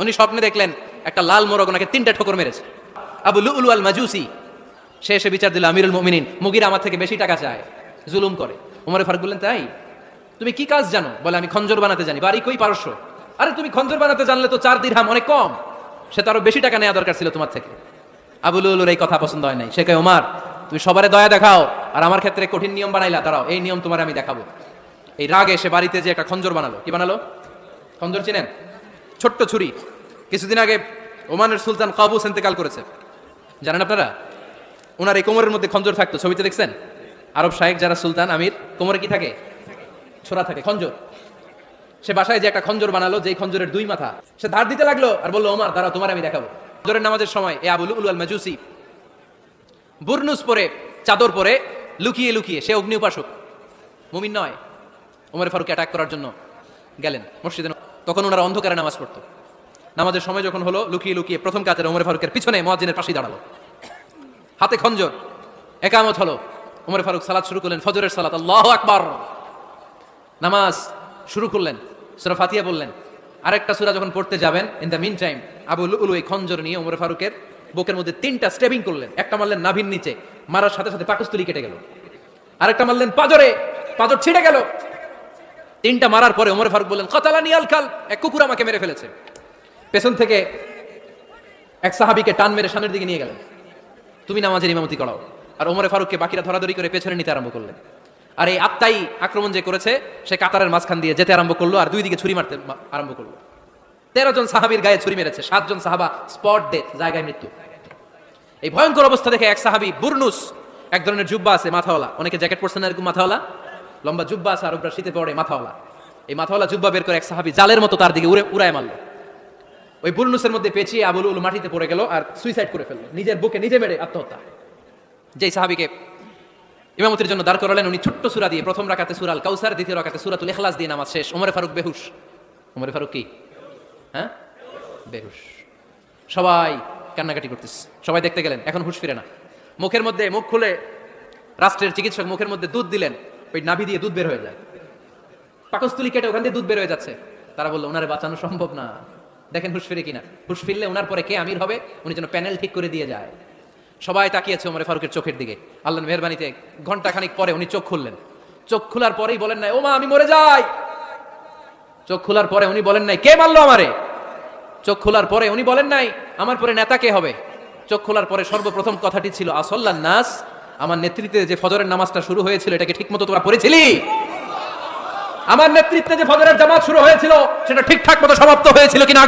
উনি স্বপ্নে দেখলেন একটা লাল মোরগ ওনাকে তিনটা ঠোকর মেরেছে। আবু লুলু আল মাজুসি সে এসে বিচার দিল, আমিরুল মুমিনিন, মুগির আমার থেকে বেশি টাকা চায়, জুলুম করে। উমরে ফারুক বললেন, তাই? তুমি কি কাজ জানো? বলে, আমি খঞ্জর বানাতে জানি। বাড়ি কই পারস্য আরে, তুমি খঞ্জর বানাতে জানলে তো চার দিরহাম অনেক কম। সে তো আরও বেশি টাকা নেওয়া দরকার ছিল তোমার থেকে। আবু উলুর এই কথা পছন্দ হয় নাই। সে কয় ওমার তুমি সবারে দয়া দেখাও আর আমার ক্ষেত্রে কঠিন নিয়ম বানাইলা তারাও এই নিয়ম তোমার আমি দেখাবো। এই রাগে সে বাড়িতে যে একটা খঞ্জর বানালো। কি বানালো? খঞ্জর চিনেন? ছোট্ট ছুরি কিছুদিন আগে ওমানের সুলতান কাবুস ইন্তেকাল করেছে। জানেন আপনারা? ওনার এই কোমরের মধ্যে খঞ্জর থাকতো, ছবিতে দেখছেন? আরব শাহেক যারা সুলতান, আমির, কোমরে কি থাকে? ছোড়া থাকে, খঞ্জর। সে বাসায় যে একটা খঞ্জর বানালো যে খঞ্জরের দুই মাথা। সে ধার দিতে লাগল আর বলল, ওমার দাঁড়া তোমার আমি দেখাবো। জোরের নামাজের সময় এ আবুল উল আল মাজুসি বুরনুস পরে, চাদর পরে লুকিয়ে লুকিয়ে, সে অগ্নি উপাসক। মুমিন নয়। ওমর ফারুক অ্যাটাক করার জন্য গেলেন মসজিদে। তখন ওনারা অন্ধকারে নামাজ পড়তো। নামাজের সময় যখন হলো, লুকিয়ে লুকিয়ে প্রথম কাতের ওমর ফারুকের পিছনে মহাজিনের পাশে দাঁড়াল। হাতে খঞ্জর, একামত হলো। ওমর ফারুক সালাত শুরু করলেন, ফজরের সালাত, আল্লাহ আকবার। নামাজ শুরু করলেন, সুরা ফাতিয়া বললেন। আরেকটা সুরা যখন পড়তে যাবেন ইন দ্য মিন টাইম আবু উলু এই খঞ্জর নিয়ে ওমর ফারুকের বুকের মধ্যে তিনটা স্টেবিং করলেন। একটা মারলেন নাভির নিচে, মারার সাথে সাথে পাকস্থলী কেটে গেল। আরেকটা মারলেন পাজরে, পাজর ছিঁড়ে গেল। তিনটা মারার পরে ওমর ফারুক বললেন নিয়াল খাল এক কুকুর আমাকে মেরে ফেলেছে। পেছন থেকে এক সাহাবিকে টান মেরে সামনের দিকে নিয়ে গেলেন। তুমি নামাজের ইমামতি করাও। আর ওমরে ফারুককে বাকিরা ধরাধরি করে পেছনে নিতে আরম্ভ করলেন। আর এই আত্মাই আক্রমণ যে করেছে, সে কাতারের মাঝখান দিয়ে যেতে আরম্ভ করল আর দুই দিকে ছুরি মারতে আরম্ভ করল। তেরো জন সাহাবির গায়ে ছুরি মেরেছে সাতজন সাহাবা স্পট ডেথ, জায়গায় মৃত্যু। এই ভয়ঙ্কর অবস্থা দেখে এক সাহাবি, বুরনুস, এক ধরনের জুব্বা আছে, মাথাওয়ালা। অনেকে জ্যাকেট পরছেন না, এরকম মাথাওয়ালা। লম্বা জুব্বা আছে আর শীতে পড়ে মাথাওয়ালা। এই মাথাওয়ালা জুব্বা বের করে এক সাহাবি জালের মতো তার দিকে উড়ে উড়ায় মারলো। ওই বুলনুসের মধ্যে পেঁচিয়ে আবুল উল মাটিতে পড়ে গেল আর সুইসাইড করে ফেলল। নিজের বুকে নিজে মেরে আত্মহত্যা। যেই সাহাবিকে ইমামতির জন্য দাঁড় করালেন, উনি ছোট্ট সুরা দিয়ে প্রথম রাখাতে সুরাল কাউসার দ্বিতীয় রাখাতে সুরাতুল ইখলাস দিয়ে নামাজ শেষ। ওমরে ফারুক বেহুশ। ওমরে ফারুক কি? হ্যাঁ? বেহুশ। সবাই কান্নাকাটি করতেছে। সবাই দেখতে গেলেন, এখন হুশ ফিরে না। মুখের মধ্যে মুখ খুলে রাষ্ট্রের চিকিৎসক মুখের মধ্যে দুধ দিলেন। ওই নাভি দিয়ে দুধ বের হয়ে যায়। পাকস্থলী কেটে ওখান দিয়ে দুধ বের হয়ে যাচ্ছে। তারা বলল, ওনারে বাঁচানো সম্ভব না। দেখেন হুশ ফিরে কিনা। হুশ ফিরলে ওনার পরে কে আমির হবে? উনি যেন প্যানেল ঠিক করে দিয়ে যায়। সবাই তাকিয়েছে ওমরে ফারুকের চোখের দিকে। আল্লাহ মেহরবানিতে ঘণ্টা খানিক পরে উনি চোখ খুললেন। চোখ খোলার পরেই বলেন নাই, ও মা, আমি মরে যাই! চোখ খোলার পরে উনি বলেন নাই, কে মারলো আমারে? চোখ খোলার পরে উনি বলেন নাই, আমার পরে নেতা কে হবে? চোখ খোলার পরে সর্বপ্রথম কথাটি ছিল আসল্লাহ নাস আমার নেতৃত্বে যে ফজরের নামাজটা শুরু হয়েছিল, এটাকে ঠিকমতো তোরা পড়েছিলি? আমার নেতৃত্বে যে ফজরের জামাত শুরু হয়েছিল, সেটা ঠিকঠাক মতো সমাপ্ত হয়েছিল কিনা আগে